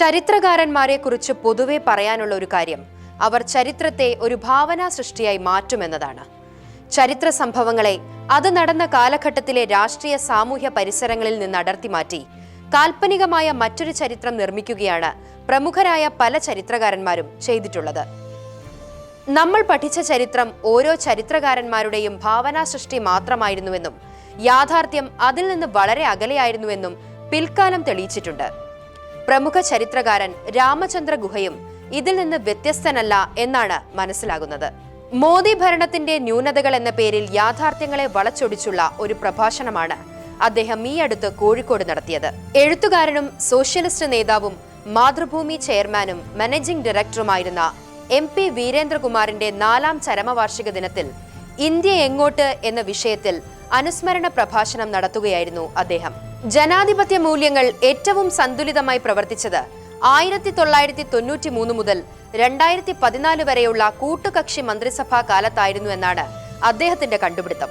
ചരിത്രകാരന്മാരെ കുറിച്ച് പൊതുവെ പറയാനുള്ള ഒരു കാര്യം അവർ ചരിത്രത്തെ ഒരു ഭാവനാ സൃഷ്ടിയായി മാറ്റുമെന്നതാണ്. ചരിത്ര സംഭവങ്ങളെ അത് നടന്ന കാലഘട്ടത്തിലെ രാഷ്ട്രീയ സാമൂഹ്യ പരിസരങ്ങളിൽ നിന്ന് അടർത്തി മാറ്റി കാൽപ്പനികമായ മറ്റൊരു ചരിത്രം നിർമ്മിക്കുകയാണ് പ്രമുഖരായ പല ചരിത്രകാരന്മാരും ചെയ്തിട്ടുള്ളത്. നമ്മൾ പഠിച്ച ചരിത്രം ഓരോ ചരിത്രകാരന്മാരുടെയും ഭാവനാ സൃഷ്ടി മാത്രമായിരുന്നുവെന്നും യാഥാർത്ഥ്യം അതിൽ നിന്ന് വളരെ അകലെയായിരുന്നുവെന്നും പിൽക്കാലം തെളിയിച്ചിട്ടുണ്ട്. പ്രമുഖ ചരിത്രകാരൻ രാമചന്ദ്ര ഗുഹയും ഇതിൽ നിന്ന് വ്യത്യസ്തനല്ല എന്നാണ് മനസ്സിലാകുന്നത്. മോദി ഭരണത്തിന്റെ ന്യൂനതകൾ എന്ന പേരിൽ യാഥാർത്ഥ്യങ്ങളെ വളച്ചൊടിച്ചുള്ള ഒരു പ്രഭാഷണമാണ് അദ്ദേഹം ഈ അടുത്ത് കോഴിക്കോട് നടത്തിയത്. എഴുത്തുകാരനും സോഷ്യലിസ്റ്റ് നേതാവും മാതൃഭൂമി ചെയർമാനും മാനേജിംഗ് ഡയറക്ടറുമായിരുന്ന എം പി വീരേന്ദ്രകുമാറിന്റെ നാലാം ചരമവാർഷിക ദിനത്തിൽ ഇന്ത്യ എങ്ങോട്ട് എന്ന വിഷയത്തിൽ അനുസ്മരണ പ്രഭാഷണം നടത്തുകയായിരുന്നു അദ്ദേഹം. ജനാധിപത്യ മൂല്യങ്ങൾ ഏറ്റവും സന്തുലിതമായി പ്രവർത്തിച്ചത് ആയിരത്തി തൊള്ളായിരത്തി തൊണ്ണൂറ്റി മൂന്ന് മുതൽ രണ്ടായിരത്തി പതിനാല് വരെയുള്ള കൂട്ടുകക്ഷി മന്ത്രിസഭാ കാലത്തായിരുന്നു എന്നാണ് അദ്ദേഹത്തിന്റെ കണ്ടുപിടുത്തം.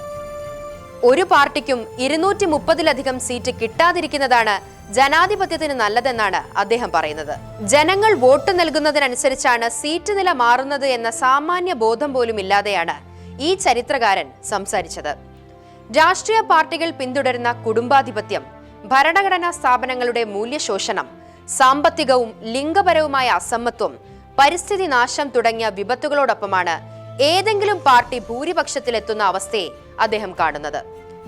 ഒരു പാർട്ടിക്കും ഇരുന്നൂറ്റി മുപ്പതിലധികം സീറ്റ് കിട്ടാതിരിക്കുന്നതാണ് ജനാധിപത്യത്തിന് നല്ലതെന്നാണ് അദ്ദേഹം പറയുന്നത്. ജനങ്ങൾ വോട്ട് നൽകുന്നതിനനുസരിച്ചാണ് സീറ്റ് നില മാറുന്നത് എന്ന സാമാന്യ ബോധം പോലും ഇല്ലാതെയാണ് ഈ ചരിത്രകാരൻ സംസാരിച്ചത്. രാഷ്ട്രീയ പാർട്ടികൾ പിന്തുടരുന്ന കുടുംബാധിപത്യം ഭരണഘടനാ സ്ഥാപനങ്ങളുടെ മൂല്യശോഷണം സാമ്പത്തികവും ലിംഗപരവുമായ അസമത്വം പരിസ്ഥിതി നാശം തുടങ്ങിയ വിപത്തുകളോടൊപ്പമാണ് ഏതെങ്കിലും പാർട്ടി ഭൂരിപക്ഷത്തിലെത്തുന്ന അവസ്ഥയെ അദ്ദേഹം കാണുന്നത്.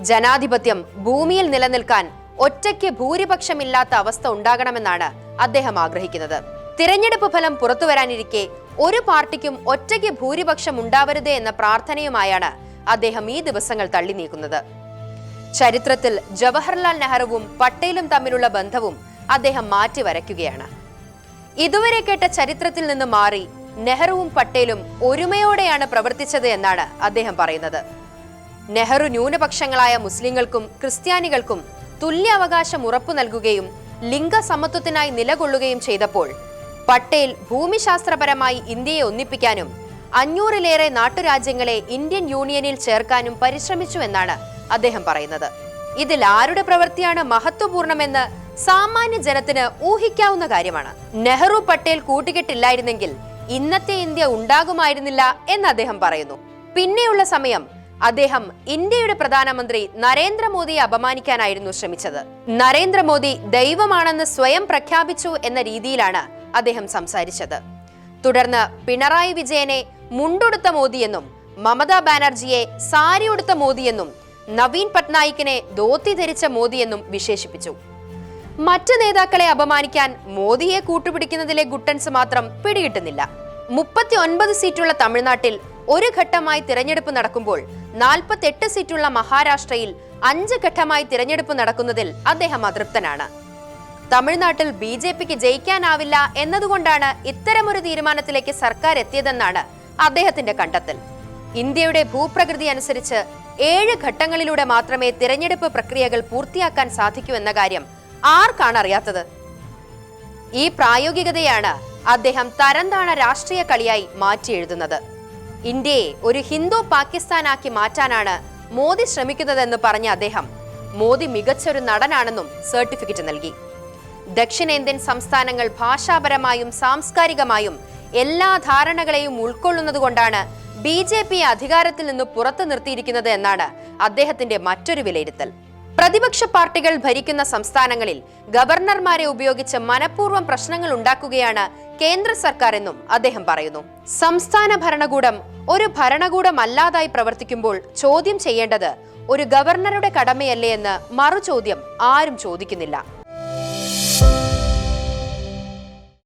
ജനാധിപത്യം ഭൂമിയിൽ നിലനിൽക്കാൻ ഒറ്റയ്ക്ക് ഭൂരിപക്ഷമില്ലാത്ത അവസ്ഥ ഉണ്ടാകണമെന്നാണ് അദ്ദേഹം ആഗ്രഹിക്കുന്നത്. തിരഞ്ഞെടുപ്പ് ഫലം പുറത്തു വരാനിരിക്കെ ഒരു പാർട്ടിക്കും ഒറ്റയ്ക്ക് ഭൂരിപക്ഷം ഉണ്ടാവരുത് എന്ന പ്രാർത്ഥനയുമായാണ് അദ്ദേഹം ഈ ദിവസങ്ങൾ തള്ളി നീക്കുന്നത് ചരിത്രത്തിൽ ജവഹർലാൽ നെഹ്റുവും പട്ടേലും തമ്മിലുള്ള ബന്ധവും അദ്ദേഹം മാറ്റി വരയ്ക്കുകയാണ് ഇതുവരെ കേട്ട ചരിത്രത്തിൽ നിന്ന് മാറി നെഹ്റുവും പട്ടേലും ഒരുമയോടെയാണ് പ്രവർത്തിച്ചത് എന്നാണ് അദ്ദേഹം പറയുന്നത്. നെഹ്റു ന്യൂനപക്ഷങ്ങളായ മുസ്ലിങ്ങൾക്കും ക്രിസ്ത്യാനികൾക്കും തുല്യ അവകാശം ഉറപ്പു നൽകുകയും ലിംഗസമത്വത്തിനായി നിലകൊള്ളുകയും ചെയ്തപ്പോൾ പട്ടേൽ ഭൂമിശാസ്ത്രപരമായി ഇന്ത്യയെ ഒന്നിപ്പിക്കാനും അഞ്ഞൂറിലേറെ നാട്ടുരാജ്യങ്ങളെ ഇന്ത്യൻ യൂണിയനിൽ ചേർക്കാനും പരിശ്രമിച്ചു എന്നാണ് അദ്ദേഹം പറയുന്നത്. ഇതിൽ ആരുടെ പ്രവൃത്തിയാണ് മഹത്വപൂർണമെന്ന് സാമാന്യ ജനത്തിന് ഊഹിക്കാവുന്ന കാര്യമാണ്. നെഹ്റു പട്ടേൽ കൂട്ടുകെട്ടില്ലായിരുന്നെങ്കിൽ ഇന്നത്തെ ഇന്ത്യ ഉണ്ടാകുമായിരുന്നില്ല എന്ന് അദ്ദേഹം പറയുന്നു. പിന്നെയുള്ള സമയം അദ്ദേഹം ഇന്ത്യയുടെ പ്രധാനമന്ത്രി നരേന്ദ്രമോദിയെ അപമാനിക്കാനായിരുന്നു ശ്രമിച്ചത്. നരേന്ദ്രമോദി ദൈവമാണെന്ന് സ്വയം പ്രഖ്യാപിച്ചു എന്ന രീതിയിലാണ് അദ്ദേഹം സംസാരിച്ചത്. തുടർന്ന് പിണറായി വിജയനെ മുണ്ടുടുത്ത മോദിയെന്നും മമതാ ബാനർജിയെ സാരി ഉടുത്ത മോദിയെന്നും നവീൻ പട്നായിക്കിനെ ധോത്തി ധരിച്ച മോദിയെന്നും വിശേഷിപ്പിച്ചു. മറ്റു നേതാക്കളെ അപമാനിക്കാൻ മോദിയെ കൂട്ടുപിടിക്കുന്നതിലെ ഗുട്ടൻസ് മാത്രം പിടികിട്ടുന്നില്ല. മുപ്പത്തി ഒൻപത് സീറ്റുള്ള തമിഴ്നാട്ടിൽ ഒരു ഘട്ടമായി തിരഞ്ഞെടുപ്പ് നടക്കുമ്പോൾ നാൽപ്പത്തെട്ട് സീറ്റുള്ള മഹാരാഷ്ട്രയിൽ അഞ്ച് ഘട്ടമായി തിരഞ്ഞെടുപ്പ് നടക്കുന്നതിൽ അദ്ദേഹം അതൃപ്തനാണ്. തമിഴ്നാട്ടിൽ ബി ജെ പിക്ക് ജയിക്കാനാവില്ല എന്നതുകൊണ്ടാണ് ഇത്തരമൊരു തീരുമാനത്തിലേക്ക് സർക്കാർ എത്തിയതെന്നാണ് അദ്ദേഹത്തിന്റെ കണ്ടെത്തൽ. ഇന്ത്യയുടെ ഭൂപ്രകൃതി അനുസരിച്ച് ഏഴ് ഘട്ടങ്ങളിലൂടെ മാത്രമേ തിരഞ്ഞെടുപ്പ് പ്രക്രിയകൾ പൂർത്തിയാക്കാൻ സാധിക്കൂ എന്ന കാര്യം ആർക്കാണ് അറിയാത്തത്? ഈ പ്രായോഗികതയാണ് അദ്ദേഹം തരംതാണ രാഷ്ട്രീയ കളിയായി മാറ്റി എഴുതുന്നത് ഇന്ത്യയെ ഒരു ഹിന്ദു പാകിസ്ഥാനാക്കി മാറ്റാനാണ് മോദി ശ്രമിക്കുന്നതെന്ന് പറഞ്ഞ അദ്ദേഹം മോദി മികച്ചൊരു നടനാണെന്നും സർട്ടിഫിക്കറ്റ് നൽകി. ദക്ഷിണേന്ത്യൻ സംസ്ഥാനങ്ങൾ ഭാഷാപരമായും സാംസ്കാരികമായും എല്ലാ ധാരണകളെയും ഉൾക്കൊള്ളുന്നതുകൊണ്ടാണ് ബി ജെ പി അധികാരത്തിൽ നിന്ന് പുറത്തു നിർത്തിയിരിക്കുന്നത് എന്നാണ് അദ്ദേഹത്തിന്റെ മറ്റൊരു വിലയിരുത്തൽ. പ്രതിപക്ഷ പാർട്ടികൾ ഭരിക്കുന്ന സംസ്ഥാനങ്ങളിൽ ഗവർണർമാരെ ഉപയോഗിച്ച് മനഃപൂർവം പ്രശ്നങ്ങൾ ഉണ്ടാക്കുകയാണ് കേന്ദ്ര സർക്കാർ എന്നും അദ്ദേഹം പറയുന്നു. സംസ്ഥാന ഭരണകൂടം ഒരു ഭരണകൂടമല്ലാതായി പ്രവർത്തിക്കുമ്പോൾ ചോദ്യം ചെയ്യേണ്ടത് ഒരു ഗവർണറുടെ കടമയല്ലേ എന്ന് മറുചോദ്യം ആരും ചോദിക്കുന്നില്ല.